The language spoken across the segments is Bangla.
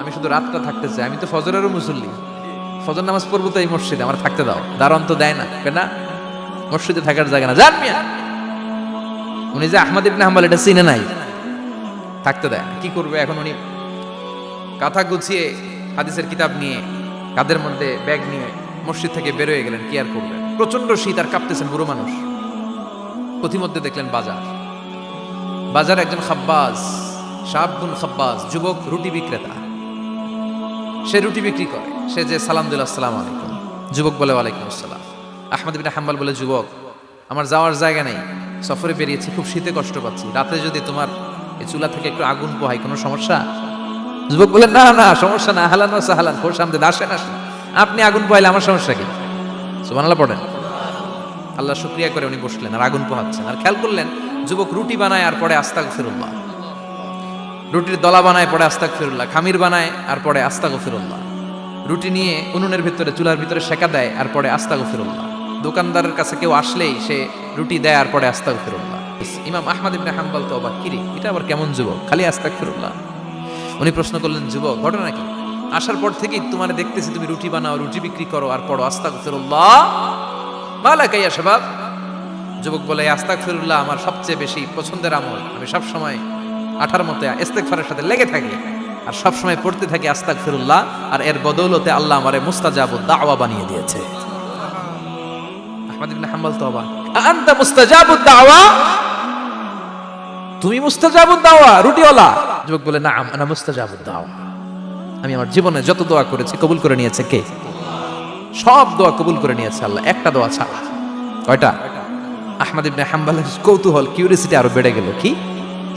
আমি শুধু রাতটা থাকতে চাই। আমি তো ফজরেরও মুসল্লি। ফজর নামাজ পড়ব তো এই মসজিদে, আমার থাকতে দাও। দারোয়ান তো দেয় না না? মসজিদে থাকার জায়গা না। জান মিয়া, উনি যে আহমদ ইবনে হাম্বাল, এটা চিনে নাই। থাকতে দেয়। কি করবে এখন উনি? কাঁথা গুছিয়ে হাদিসের কিতাব নিয়ে, কাদের মধ্যে ব্যাগ নিয়ে মসজিদ থেকে বেরোয় গেলেন, কি আর করবেন প্রচণ্ড শীত আর কাঁপতেছেন বুড়ো মানুষ। পথিমধ্যে দেখলেন বাজার। বাজার একজন খাব্বাজ শাহাবুল খাব্বাজ, যুবক, রুটি বিক্রেতা। সে রুটি বিক্রি করে। সে যে সালাম দিল আসসালাম আলাইকুম। যুবক বলে, ওয়ালাইকুম আসসালাম। আহমদ বিন হাম্বাল বলে, যুবক, আমার যাওয়ার জায়গা নেই, সফরে বেরিয়েছি, খুব শীতে কষ্ট পাচ্ছি। রাতে যদি তোমার এই চুলা থেকে একটু আগুন পোহাই কোনো সমস্যা? যুবক বলে, না না, সমস্যা না, হালান সাহালান খোর সামনে আসেন আসেন। আপনি আগুন পোহাইলে আমার সমস্যা কি? সুবহানাল্লাহ, পড়েন। আল্লাহ শুক্রিয়া করে উনি বসলেন, আর আগুন পোহাচ্ছেন। আর খেয়াল করলেন, যুবক রুটি বানায়, আর পরে আস্তাক ফিরুল্লাহ রুটির দলা বানায়, পরে আস্তাক ফিরুল্লাহ খামির বানায়, আর পরে আস্তাক ফিরুল্লাহ রুটি নিয়ে উনুনের ভিতরে, চুলার ভিতরে সেকা দেয়, আর পরে আস্তাক ফিরুল্লাহ দোকানদারের কাছে কেউ আসলেই সে রুটি দেয়, আর পরে আস্তাক ফিরুল্লাহ ইমাম আহমদ ইবনে হাম্বল তো অবাক। কিরে, এটা আবার কেমন যুবক? খালি আস্তাক ফিরুল্লাহ উনি প্রশ্ন করলেন, যুবক, ঘটনা কি? আসার পর থেকেই তোমার দেখতেছি, তুমি রুটি বানাও, রুটি বিক্রি করো, আর পড়ো আস্তাক ফিরুল্লাহ মালাকাইয়া শাবাব। যুবক বলে আস্তাক ফিরুল্লাহ আমার সবচেয়ে বেশি পছন্দের আমল। আমি সব সময় আঠার মতো ইস্তেগফারের সাথে লেগে থাকি আর সব সময় পড়তে থাকি আস্তাক ফিরুল্লাহ আর এর বদৌলতে আল্লাহ আমারে মুস্তাজাবু দাওয়া বানিয়ে দিয়েছে। আহমদ ইবনে হাম্বল তো অবাক আনতা মুস্তাজাবু দাওয়া? তুমি রুটিওয়ালা? যুবক বলে না আনা মুস্তাজাবু দাওয়া। আমি আমার জীবনে যত দোয়া করেছি, কবুল করে নিয়েছে কে? সব দোয়া কবুল করে নিয়েছে আল্লাহ, একটা দোয়া ছাড়া। কয়টা? আহমদ ইবনে হাম্বালের কৌতূহল কিউরিয়াসিটি আরও বেড়ে গেল। কি?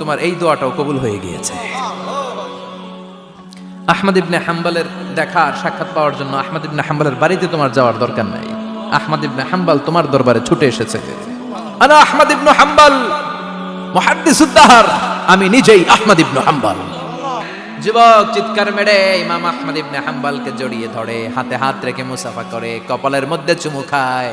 তোমার এই দোয়াটাও কবুল হয়ে গিয়েছে। আহমদ ইবনে হাম্বালের দেখা আর সাক্ষাৎ পাওয়ার জন্য আহমদ ইবনে হাম্বালের বাড়িতে তোমার যাওয়ার দরকার নাই। আহমদ ইবনে হাম্বাল তোমার দরবারে ছুটে এসেছে। আনা আহমদ ইবনে হাম্বাল আমি নিজেই আহমদ ইবনে হাম্বাল। যুবক চিৎকার মেরে ইমাম আহমদ ইবনে হাম্বালকে জড়িয়ে ধরে, হাতে হাত রেখে মুসাফা করে, কপালের মধ্যে চুমু খায়।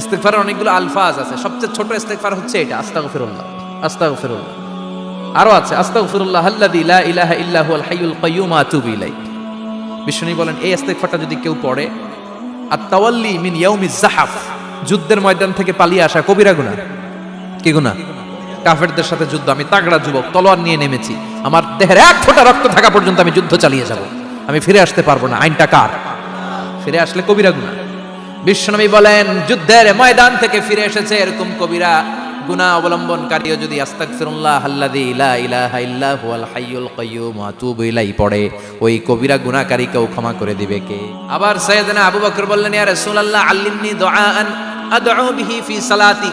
ইস্তেগফারের অনেকগুলো আলফাজ আছে। সবচেয়ে ছোট ইস্তেগফার হচ্ছে এটা, আস্তাগফিরুল্লাহ আস্তাগফিরুল্লাহ। আরও আছে, আস্তাগফিরুল্লাহ আল্লাযী লা ইলাহা ইল্লা হুয়াল হাইয়ুল কাইয়্যুম আতুবু ইলাইহি। বিষ্ণু বলেন, এই ইস্তেগফারটা যদি কেউ পড়ে আর তাওয়াল্লি মিন ইয়াউমিজ জাহাফ যুদ্ধের ময়দান থেকে পালিয়ে আসা কবিরা গুনাহ কি গুনাহ কাফেরদের সাথে যুদ্ধ, আমি তাগড়া যুবক, তলোয়ার নিয়ে নেমেছি, আমার দেহের এক ফোঁটা রক্ত থাকা পর্যন্ত আমি যুদ্ধ চালিয়ে যাব। আমি ফিরে আসতে পারব না, আইনটা কার? ফিরে আসলে কবিরা গুনাহ বিশ্বনবী বলেন, যুদ্ধের ময়দান থেকে ফিরে এসেছে এরকম কবিরা, গুনাহ অবলম্বনকারীও যদি আস্তাগফিরুল্লাহ আল্লাযী লা ইলাহা ইল্লা হুয়াল হাইয়ুল ইলাইহি পড়ে, ওই কবিরা গুনাহকারীকেও ক্ষমা করে দিবে কে? আবার সাইয়েদনা আবু বকর বললেন, ইয়া রাসূলুল্লাহ, আল্লিমনি দুআআন আদউ বিহি ফি সালাতি।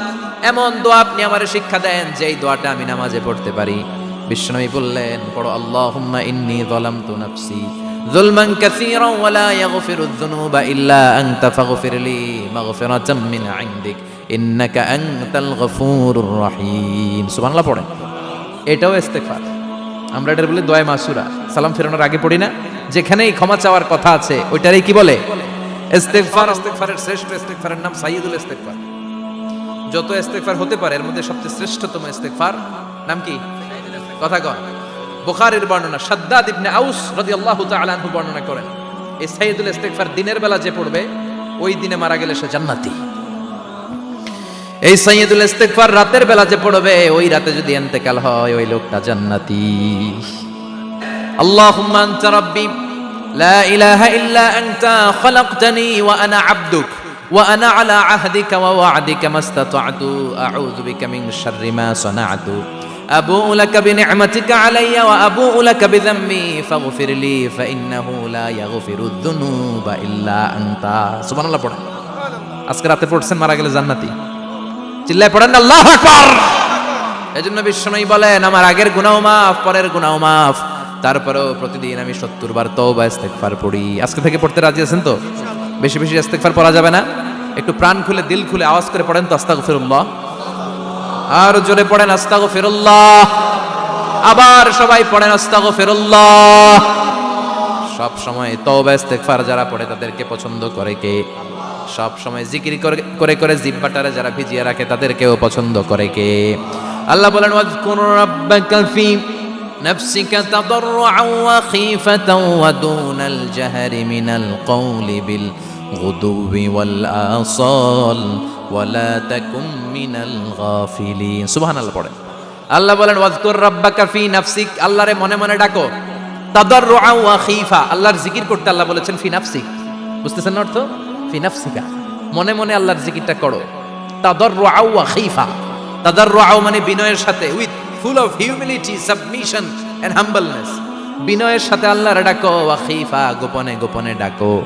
এমন দোয়া আপনি আমারে শিক্ষা দেন যেই দোয়াটা আমি নামাজে পড়তে পারি। বিশ্বনবী বললেন, পড়ো, আল্লাহুম্মা ইন্নী যালামতু নাফসি। জুলমান কাসীরাও ওয়ালা ইয়াগফিরুয যুনুবা ইল্লা আনতা ফাগফিরলি মাগফিরাতাম মিন ইনদিক, ইন্নাকা আনতাল গফুরুর রহিম। সুবহানাল্লাহ পড়েন। এটাও ইস্তেগফার। আমরা এটা বলি দোয়া মাসুরা। সালাম ফেরানোর আগে পড়ি না। যেখানেই ক্ষমা চাওয়ার কথা আছে, ওইটারই কি বলে? ইস্তেগফার। ইস্তেগফারের শ্রেষ্ঠ ইস্তেগফারের নাম সাইয়্যিদুল ইস্তেগফার। যত ইস্তেগফার হতে পারে, এর মধ্যে সবচেয়ে শ্রেষ্ঠতম ইস্তেগফার নাম কি? কথা কয় বোখারের বর্ণনা, সাদ্দাদ ইবনে আউস রদি আল্লাহ তালাহু বর্ণনা করেন, এই সাইদুল ইস্তেকফার দিনের বেলা যে পড়বে, ওই দিনে মারা গেলে সে জান্নাতি। এই সাইয়েদুল ইস্তেকফার রাতের বেলা যে পড়বে, ওই রাতে যদি এন্তেকাল হয়, ওই লোকটা জান্নাতি। اللهم আনতা ربي লা ইলাহা ইল্লা আনতা خلقتني ওয়া আনা আবদুক, ওয়া আনা আলা ما استطعت ওয়া'দিকা بك من شر ما صنعت أبوء لك بنعمتك علي وأبوء لك بذنبي فاغفر لي فإنه لا يغفر الذنوب إلا أنت سبحان الله পড়েন আজকে রাতে পড়ছেন মারা গেলে জান্নাতি চিল্লায় পড়েন আল্লাহ আকবার এজন্য বিশ্বনবী বলেন আমার আগের গুনাহ মাফ পরের গুনাহ মাফ তারপরেও প্রতিদিন আমি সত্তর বার তওবা ইস্তেগফার পড়ি আজকে থেকে পড়তে রাজি আছেন তো বেশি বেশি ইস্তেগফার পড়া যাবে না একটু প্রাণ খুলে দিল খুলে আওয়াজ করে পড়েন তো আস্তাগফিরুল্লাহ আর জোরে পড়েন আস্তাগফিরুল্লাহ আবার সবাই পড়েন আস্তাগফিরুল্লাহ সব সময় তওবা ইস্তেগফার যারা পড়ে তাদেরকে পছন্দ করে কে সব সময় জিকির করে করে করে জিব্বাটারে যারা ভিজিয়ে রাখে তাদেরকেও পছন্দ করে কে আল্লাহ বলেন ওয়াজকুর রাব্বাকা ফি نفسك تضرعا وخيفة ودون الجهر من القول بالغدو والآصال আল্লাহ বলেন আল্লাহরে মনে মনে ডাকো। ওয়া আল্লাহর জিকির আল্লাহ বলেছেন বুঝতেছেন অর্থ? মনে মনে আল্লাহর জিকিরটা করো। মানে বিনয়ের সাথে। With full of humility, submission humbleness. বিনয়ের সাথে আল্লাহর ডাকো। গোপনে গোপনে ডাকো।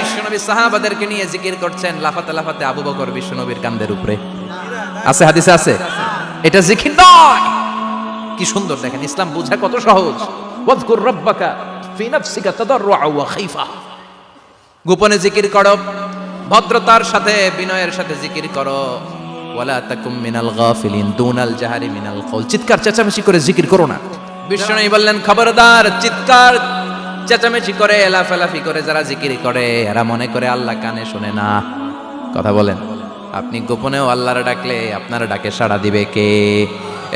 বিশ্বনবী সাহাবাদেরকে নিয়ে জিকির করছেন লাফাতে লাফাতে আবু বকর বিশ্বনবীর কান্দের উপরে। আছে হাদিসে আছে? এটা জিকির নয়। কি সুন্দর দেখেন, ইসলাম বোঝা কত সহজ। ওয়াজকুর রাব্বাকা ফি নাফসিকা তাদাররুআ ওয়া খাইফা। গোপনে জিকির করো, ভদ্রতার সাথে, বিনয়ের সাথে জিকির করো। ওয়ালা তাকুম মিনাল গাফিলিন দুনাল জাহারি মিনাল কওল চিৎকার, চেঁচামেচি করে জিকির করো না। বিষ্ণু বললেন, খবরদার, চিৎকার চেঁচামেচি করে লাফালাফি করে, যারা জিকির করে, এরা মনে করে আল্লাহ কানে শোনে না। কথা বলেন। আপনি গোপনেও আল্লাহর ডাকলে আপনার ডাকে সাড়া দিবে কে?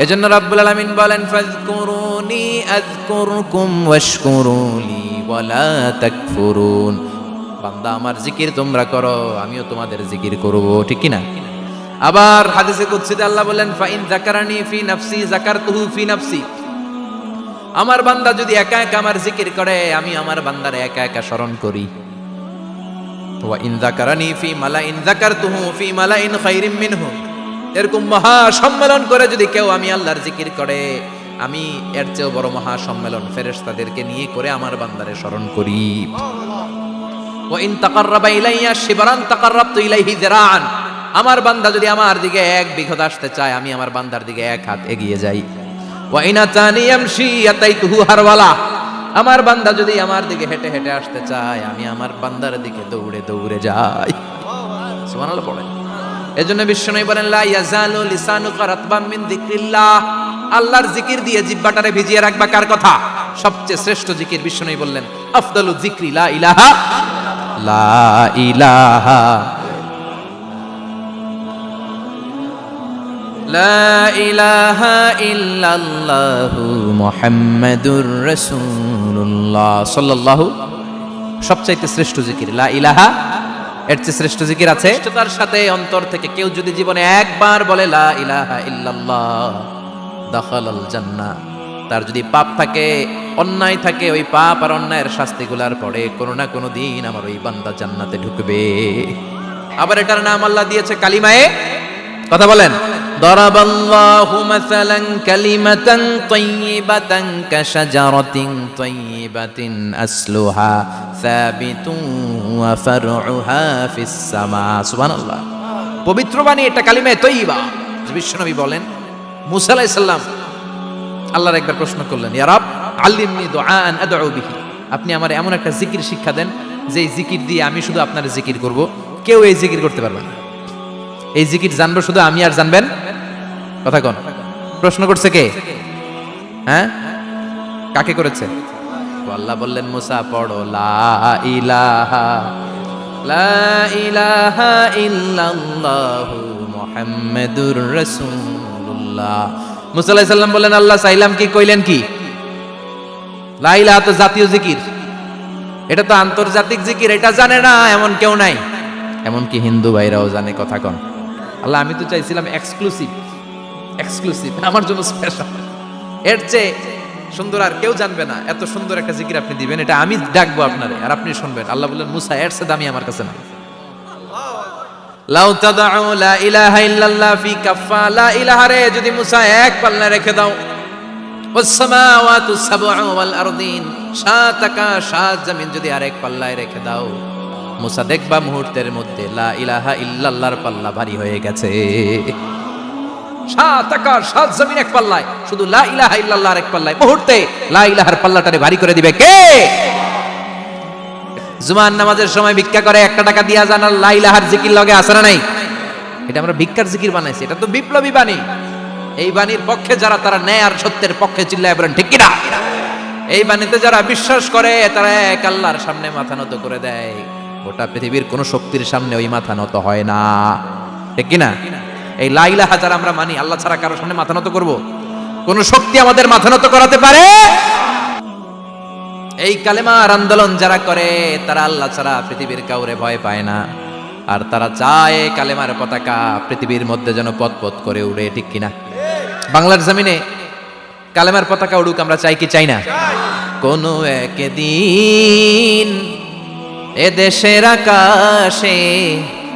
এজন্য রাব্বুল আলামিন বলেন ফাজকুরুনি আযকুরকুম ওয়াশকুরুলি ওয়ালা তাকফুরুন। বান্দা, আমার জিকির তোমরা করো, আমিও তোমাদের জিকির করব। ঠিক কি না আবার হাদিসে কুদসিতে আল্লাহ বলেন, ফাইন যাকারানি ফি নাফসি যাকারতুহু ফি নাফসি। আমার বান্দা যদি একা একা আমার জিকির করে, আমি আমার বান্দারে একা একা স্মরণ করি। ইন ফি মহা সম্মেলন করে আল্লাহর জিকির করে, আমি এর বড় মহা সম্মেলন ফেরেশতাদেরকে নিয়ে করে আমার বান্দারে স্মরণ করি। ইন শিবরান আমার বান্দা যদি আমার দিকে এক বিঘত আসতে চায়, আমি আমার বান্দার দিকে এক হাত এগিয়ে যাই। আমার বান্দা যদি আমার দিকে হেঁটে হেঁটে আসতে চায়, আমি আমার বান্দার দিকে দৌড়ে দৌড়ে যাই। সুবহানাল্লাহ পড়েন এজন্য বিশ্বনবী বলেন, লা ইয়াজালু লিসানুকা রাতবাম মিন যিকরিল্লাহ। আল্লাহর জিকির দিয়ে জিহ্বাটারে ভিজিয়ে রাখবা কার কথা? সবচেয়ে শ্রেষ্ঠ জিকির বিশ্বনবী বললেন, আফদালু যিকরি, লা ইলাহা লা ইলাহা। লা ইলাহা ইল্লাল্লাহু শ্রেষ্ঠ লা ইলাহা, এর চেয়ে শ্রেষ্ঠ আছে তার সাথে অন্তর থেকে কেউ যদি জীবনে একবার বলে লা ইলাহা তার যদি পাপ থাকে, অন্যায় থাকে, ওই পাপ আর অন্যায়ের শাস্তিগুলার পরে কোনো না কোনো দিন আমার ওই বান্দা জান্নাতে ঢুকবে। আবার এটার নাম আল্লাহ দিয়েছে কালিমায়ে, কথা বলেন। ضرب الله مثلا كلمة طيبة كشجرة طيبة أصلها ثابت وفرعها في السماء سبحان الله পবিত্র বাণী এটা কালিমে তৈবা বিশ্বনবী বলেন মুসা আলাইহিস সালাম আল্লাহর একবার প্রশ্ন করলেন ইয়া রব আল্লিমনি দুআআন আদউ বিহি আপনি আমার এমন একটা জিকির শিক্ষা দেন যে এই জিকির দিয়ে আমি শুধু আপনার জিকির করব কেউ এই জিকির করতে পারবে না এই জিকির জানবো শুধু আমি আর জানবেন কথা কোন। প্রশ্ন করছে কে? হ্যাঁ? কাকে করেছে? আল্লাহ বললেন মুসা পড়ো লা ইলাহা লা ইলাহা ইল্লাল্লাহু মুহাম্মাদুর রাসূলুল্লাহ। মুসা আলাইহিস সালাম বললেন আল্লাহ চাইলাম কি কইলেন কি? লা ইলাহা তো জাতীয় জিকির। এটা তো আন্তর্জাতিক জিকির এটা জানে না এমন কেউ নাই। এমনকি হিন্দু ভাইরাও জানে কথা কন। আল্লাহ আমি তো চাইছিলাম এক্সক্লুসিভ এক্সক্লুসিভ আমার জন্য স্পেশাল এর চেয়ে সুন্দর আর কেউ জানবে না এত সুন্দর একটা জিকির আপনি দিবেন, এটা আমি ডাকবো আপনারে, আর আপনি শুনবেন। আল্লাহ বললেন, মুসা, এর চেয়ে দামি আমার কাছে না। লাউ তাদাউ লা ইলাহা ইল্লাল্লাহ ফি কাফফা, লা ইলাহা রে, যদি মুসা এক পাল্লা রেখে দাও। ওয়াসসামাওয়াতু সাবউ ওয়াল আরদিন সাত আকাশ সাত জমিন যদি আরেক পাল্লায় রেখে দাও। মুসা দেখবা মুহূর্তের মধ্যে লা ইলাহা ইল্লাল্লাহর পাল্লা ভারী হয়ে গেছে। সাত আকাশ সাত জমিন এক পাল্লায়। শুধু লা ইলাহা ইল্লাল্লাহর এক পাল্লায়। মুহূর্তে লা ইলাহার পাল্লাটারে ভারী করে দিবে কে? জুমার নামাজের সময় ভিক্ষা করে একটা টাকা দিয়া জানার লা ইলাহার জিকির লগে আসে না নাই? এটা আমরা ভিক্ষার জিকির বানাইছি, এটা তো বিপ্লবী বাণী। এই বাণীর পক্ষে যারা, তারা ন্যায় আর সত্যের পক্ষে চিল্লায় বলেন, ঠিক কিনা? এই বাণীতে যারা বিশ্বাস করে, তারা এক আল্লাহর সামনে মাথা নত করে দেয়। গোটা পৃথিবীর কোন শক্তির সামনে ওই মাথা নত হয় না। ঠিক কিনা? এই লাইলাহা যারা আমরা মানি, আল্লাহ ছাড়া কারোর সামনে মাথা নত করব? কোন শক্তি আমাদের মাথা নত করাতে পারে? এই কালেমার আন্দোলন যারা করে, তারা আল্লাহ ছাড়া পৃথিবীর কাউরে ভয় পায় না। আর তারা চায় কালেমার পতাকা পৃথিবীর মধ্যে যেন পথ পথ করে উড়ে, ঠিক কিনা? বাংলার জমিনে কালেমার পতাকা উড়ুক, আমরা চাই কি চাই না? কোনো একদিন এ দেশের আকাশে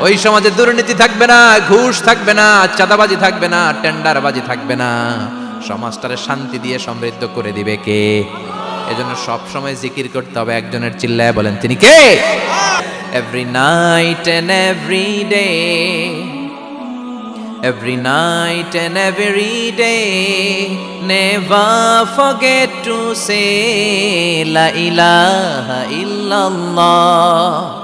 ওই সমাজে দুর্নীতি থাকবে না ঘুষ থাকবে না চাঁদাবাজি থাকবে না টেন্ডারবাজি থাকবে না। সমাজটারে শান্তি দিয়ে সমৃদ্ধ করে দিবে কে? এজন্য সব সময় জিকির করতে হবে একজনের চিল্লায় বলেন তিনি কে? Every night and every day Every night and every day, never forget to say La ilaha illallah.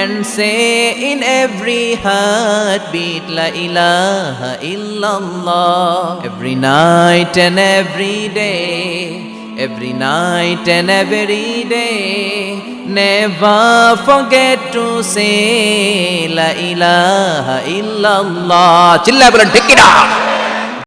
and say in every heartbeat La ilaha illallah. Every night and every day, every night and every day, never forget to say La ilaha illallah. চিল্লায় বলেন ঠিক কিনা